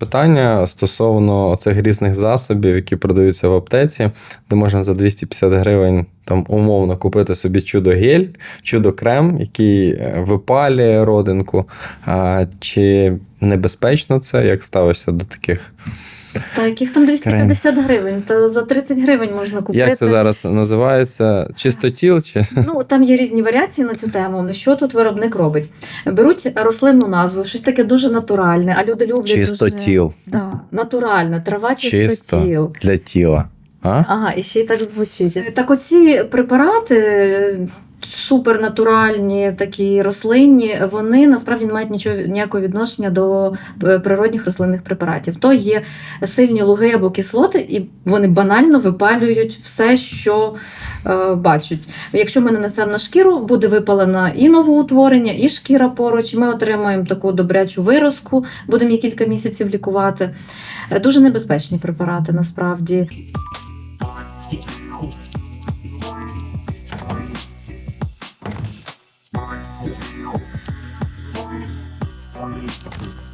Питання стосовно цих різних засобів, які продаються в аптеці, де можна за 250 гривень там умовно купити собі чудо-гель, чудо-крем, який е, випалює родинку. Чи небезпечно це? Як ставишся до таких? Та яких там 250 гривень? Та за 30 гривень можна купити. Як це зараз називається? Чистотіл? Чи Ну, там є різні варіації на цю тему. Що тут виробник робить? Беруть рослинну назву, щось таке дуже натуральне, а люди люблять дуже... Да, натуральна, трава Чисто. для тіла? А? Ага, і ще й так звучить. Так оці препарати. Супернатуральні, такі рослинні, вони насправді не мають нічого ніякого відношення до е, природних рослинних препаратів. То є сильні луги або кислоти, і вони банально випалюють все, що е, бачать. Якщо ми нанесемо на шкіру, буде випалена і новоутворення, і шкіра поруч. Ми отримаємо таку добрячу виразку, будемо її кілька місяців лікувати. Е, Дуже небезпечні препарати насправді. コンビニとか。